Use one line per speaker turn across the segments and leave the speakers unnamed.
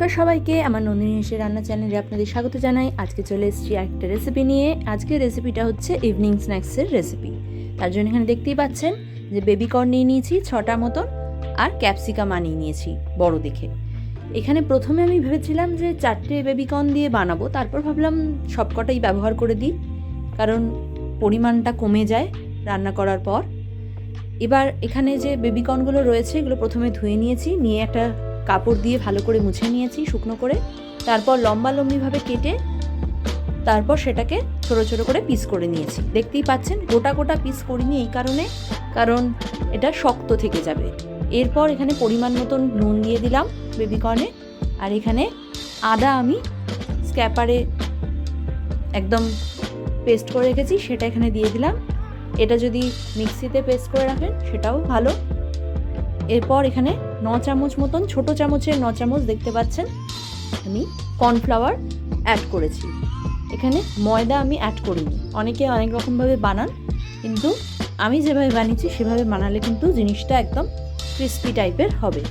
নমস্কার সবাইকে, আমার নন্দিনী হেসে রান্না চ্যানেলে আপনাদের স্বাগত জানাই। আজকে চলে এসেছি একটা রেসিপি নিয়ে। আজকের রেসিপিটা হচ্ছে ইভিনিং স্ন্যাক্সের রেসিপি তার জন্য এখানে দেখতেই পাচ্ছেন যে বেবি কর্ন নিয়ে নিয়েছি, ছটা মতন, আর ক্যাপসিকাম আনিয়ে নিয়েছি, বড় দেখে। এখানে প্রথমে আমি ভেবেছিলাম যে চারটে বেবি কর্ন দিয়ে বানাবো, তারপর ভাবলাম সবকটাই ব্যবহার করে দিই, কারণ পরিমাণটা কমে যায় রান্না করার পর। এবার এখানে যে বেবি কর্নগুলো রয়েছে, এগুলো প্রথমে ধুয়ে নিয়েছি, নিয়ে একটা কাপড় দিয়ে ভালো করে মুছে নিয়েছি শুকনো করে। তারপর লম্বা লম্বিভাবে কেটে তারপর সেটাকে ছোট ছোট করে পিস করে নিয়েছি। দেখতেই পাচ্ছেন, গোটা গোটা পিস করিনি এই কারণে, কারণ এটা শক্ত থেকে যাবে। এরপর এখানে পরিমাণ মতন নুন দিয়ে দিলাম বেবিকর্নে আর এখানে আদা আমি স্ক্যাপারে একদম পেস্ট করে রেখেছি, সেটা এখানে দিয়ে দিলাম। এটা যদি মিক্সিতে পেস্ট করে রাখেন, সেটাও ভালো। এরপর এখানে ন চামচ মতন, ছোট চামচের ন চামচ দেখতে পাচ্ছেন, আমি কর্নফ্লাওয়ার অ্যাড করেছি। এখানে ময়দা আমি অ্যাড করিনি। অনেকে অনেক রকমভাবে বানান, কিন্তু আমি যেভাবে বানিয়েছি, সেভাবে বানালে কিন্তু জিনিসটা একদম ক্রিস্পি টাইপের হবে।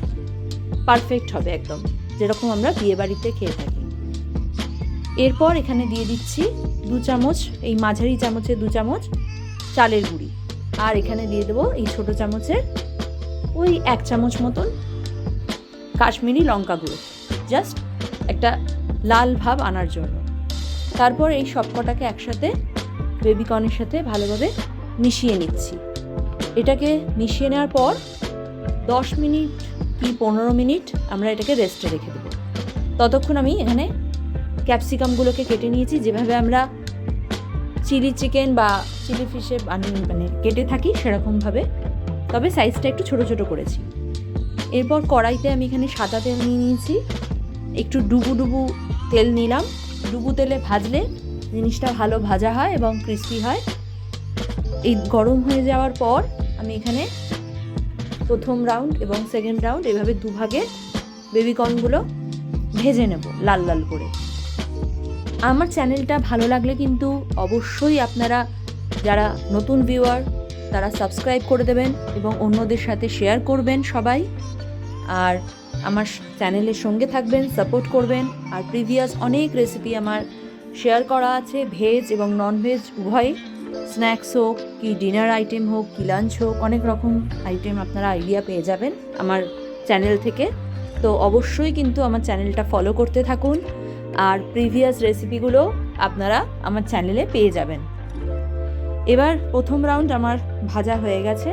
পারফেক্ট হবে একদম, যেরকম আমরা বিয়েবাড়িতে খেয়ে থাকি। এরপর এখানে দিয়ে দিচ্ছি দু চামচ, এই মাঝারি চামচে দু চামচ চালের গুঁড়ি। আর এখানে দিয়ে দেবো এই ছোটো চামচের ওই এক চামচ মতন কাশ্মীরি লঙ্কা গুঁড়ো। জাস্ট একটা লাল ভাব আনার জন্য। তারপর এই সবকটাকে একসাথে বেবিকর্নের সাথে ভালোভাবে মিশিয়ে নিচ্ছি। এটাকে মিশিয়ে নেওয়ার পর দশ মিনিট কি পনেরো মিনিট আমরা এটাকে রেস্টে রেখে দেবো। ততক্ষণ আমি এখানে ক্যাপসিকামগুলোকে কেটে নিয়েছি। যেভাবে আমরা চিলি চিকেন বা চিলি ফিশে মানে কেটে থাকি সেরকমভাবে তবে সাইজটা একটু ছোট ছোট করেছি। এরপর কড়াইতে আমি এখানে সাদা তেল নিয়ে নিয়েছি। একটু ডুবু ডুবু তেল নিলাম। ডুবু তেলে ভাজলে জিনিসটা ভালো ভাজা হয় এবং ক্রিস্পি হয়। এই গরম হয়ে যাওয়ার পর আমি এখানে প্রথম রাউন্ড এবং সেকেন্ড রাউন্ড এভাবে দুভাগে বেবিকর্নগুলো ভেজে নেব লাল লাল করে। আমার চ্যানেলটা ভালো লাগলে কিন্তু অবশ্যই আপনারা যারা নতুন ভিউয়ার তারা সাবস্ক্রাইব করে দেবেন এবং অন্যদের সাথে শেয়ার করবেন সবাই। আর আমার চ্যানেলের সঙ্গে থাকবেন, সাপোর্ট করবেন। আর প্রিভিয়াস অনেক রেসিপি আমার শেয়ার করা আছে ভেজ এবং নন ভেজ উভয়। স্ন্যাক্স হোক কি ডিনার আইটেম হোক, কি লাঞ্চ হোক, অনেক রকম আইটেম আপনারা আইডিয়া পেয়ে যাবেন আমার চ্যানেল থেকে। তো অবশ্যই কিন্তু আমার চ্যানেলটা ফলো করতে থাকুন। আর প্রিভিয়াস রেসিপিগুলো আপনারা আমার চ্যানেলে পেয়ে যাবেন। এবার প্রথম রাউন্ড আমার ভাজা হয়ে গেছে।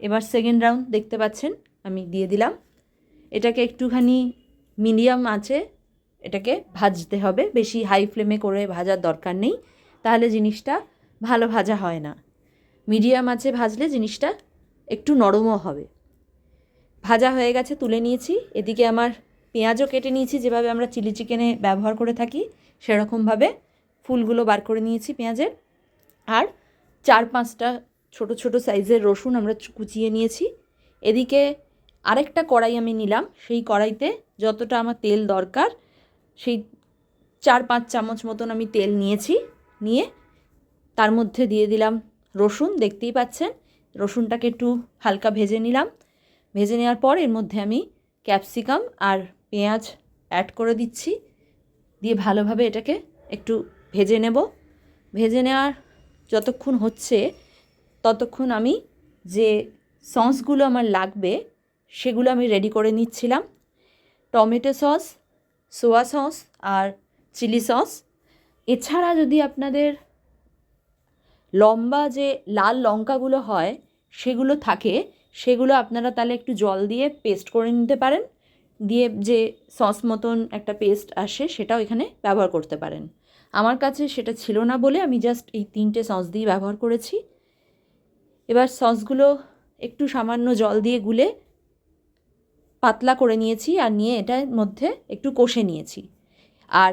এবার সেকেন্ড রাউন্ড দেখতে পাচ্ছেন, আমি দিয়ে দিলাম। এটাকে একটুখানি মিডিয়াম আছে, এটাকে ভাজতে হবে। বেশি হাই ফ্লেমে করে ভাজার দরকার নেই, তাহলে জিনিসটা ভালো ভাজা হয় না। মিডিয়াম আছে ভাজলে জিনিসটা একটু নরমও হবে। ভাজা হয়ে গেছে, তুলে নিয়েছি। এদিকে আমার পেঁয়াজও কেটে নিয়েছি, যেভাবে আমরা চিলি চিকেনে ব্যবহার করে থাকি, সেরকমভাবে ফুলগুলো বার করে নিয়েছি পেঁয়াজের। আর চার পাঁচটা ছোট ছোট সাইজের রসুন আমরা কুচিয়ে নিয়েছি। এদিকে আরেকটা কড়াই আমি নিলাম। সেই কড়াইতে যতটা আমার তেল দরকার, সেই চার পাঁচ চামচ মতন আমি তেল নিয়েছি। নিয়ে তার মধ্যে দিয়ে দিলাম রসুন, দেখতেই পাচ্ছেন। রসুনটাকে একটু হালকা ভেজে নিলাম। ভেজে নেওয়ার পর এর মধ্যে আমি ক্যাপসিকাম আর পেঁয়াজ অ্যাড করে দিচ্ছি। দিয়ে ভালোভাবে এটাকে একটু ভেজে নেব। ভেজে নেওয়ার যতক্ষণ হচ্ছে, ততক্ষণ আমি যে সসগুলো আমার লাগবে, সেগুলো আমি রেডি করে নিচ্ছিলাম। টমেটো সস সোয়া সস আর চিলি সস। এছাড়া যদি আপনাদের লম্বা যে লাল লঙ্কাগুলো হয়, সেগুলো থাকে, সেগুলো আপনারা তাহলে একটু জল দিয়ে পেস্ট করে নিতে পারেন। দিয়ে যে সস মতন একটা পেস্ট আসে, সেটাও এখানে ব্যবহার করতে পারেন। আমার কাছে সেটা ছিল না বলে আমি জাস্ট এই তিনটে সস দিয়ে ব্যবহার করেছি। এবার সসগুলো একটু সামান্য জল দিয়ে গুলে পাতলা করে নিয়েছি আর নিয়ে এটার মধ্যে একটু কষে নিয়েছি। আর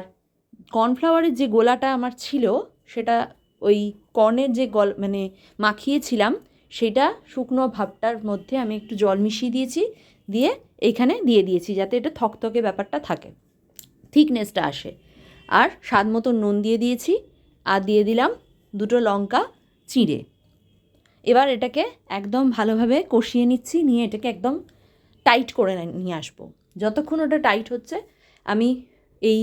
কর্নফ্লাওয়ারের যে গোলাটা আমার ছিল, সেটা ওই কর্নের যে গল মানে মাখিয়েছিলাম, সেটা শুকনো ভাবটার মধ্যে আমি একটু জল মিশিয়ে দিয়েছি, দিয়ে এইখানে দিয়ে দিয়েছি যাতে এটা থকথকে ব্যাপারটা থাকে। থিকনেসটা আসে। আর স্বাদ মতো নুন দিয়ে দিয়েছি আর দিয়ে দিলাম দুটো লঙ্কা চিঁড়ে। এবার এটাকে একদম ভালোভাবে কষিয়ে নিচ্ছি, নিয়ে এটাকে একদম টাইট করে নিয়ে আসব। যতক্ষণ ওটা টাইট হচ্ছে, আমি এই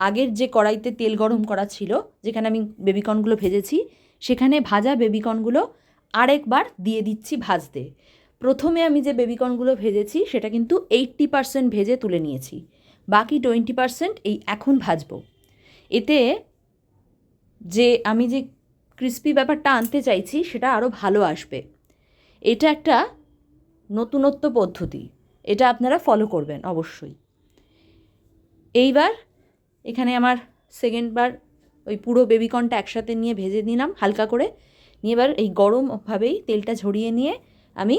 আগের যে কড়াইতে তেল গরম করা ছিল, যেখানে আমি বেবিকর্নগুলো ভেজেছি, সেখানে ভাজা বেবিকর্নগুলো আরেকবার দিয়ে দিচ্ছি ভাজতে। প্রথমে আমি যে বেবিকর্নগুলো ভেজেছি, সেটা কিন্তু এইট্টি পারসেন্ট ভেজে তুলে নিয়েছি। বাকি টোয়েন্টি পারসেন্ট এই এখন ভাজবো। এতে যে আমি যে ক্রিস্পি ব্যাপারটা আনতে চাইছি, সেটা আরও ভালো আসবে। এটা একটা নতুনত্ব পদ্ধতি। এটা আপনারা ফলো করবেন, অবশ্যই। এইবার এখানে আমার সেকেন্ডবার ওই পুরো বেবিকর্নটা একসাথে নিয়ে ভেজে নিলাম হালকা করে। নিয়ে এবার এই গরমভাবেই তেলটা ঝরিয়ে নিয়ে আমি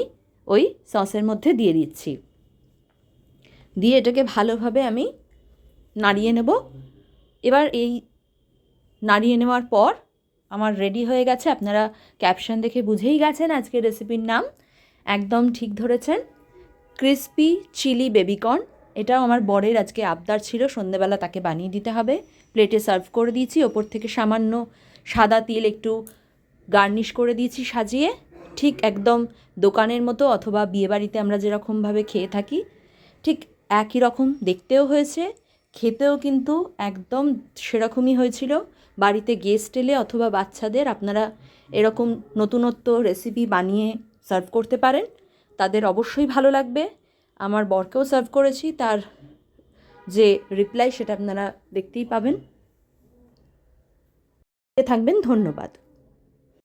ওই সসের মধ্যে দিয়ে দিচ্ছি। দিয়ে এটাকে ভালোভাবে আমি নাড়িয়ে নেব। এবার এই নাড়িয়ে নেওয়ার পর আমার রেডি হয়ে গেছে। আপনারা ক্যাপশন দেখে বুঝেই গেছেন আজকের রেসিপির নাম। একদম ঠিক ধরেছেন। ক্রিস্পি চিলি বেবিকর্ন এটাও আমার বরের আজকে আবদার ছিল, সন্ধেবেলা তাকে বানিয়ে দিতে হবে। প্লেটে সার্ভ করে দিয়েছি, ওপর থেকে সামান্য সাদা তিল একটু গার্নিশ করে দিয়েছি সাজিয়ে। ঠিক একদম দোকানের মতো অথবা বিয়েবাড়িতে আমরা যেরকমভাবে খেয়ে থাকি, ঠিক একই রকম দেখতেও হয়েছে। খেতেও কিন্তু একদম সেরকমই হয়েছিল। বাড়িতে গেস্ট এলে অথবা বাচ্চাদের আপনারা এরকম নতুনত্ব রেসিপি বানিয়ে সার্ভ করতে পারেন। তাদের অবশ্যই ভালো লাগবে। আমার বরকেও সার্ভ করেছি, তার যে রিপ্লাই সেটা আপনারা দেখতেই পাবেন। থাকবেন, ধন্যবাদ।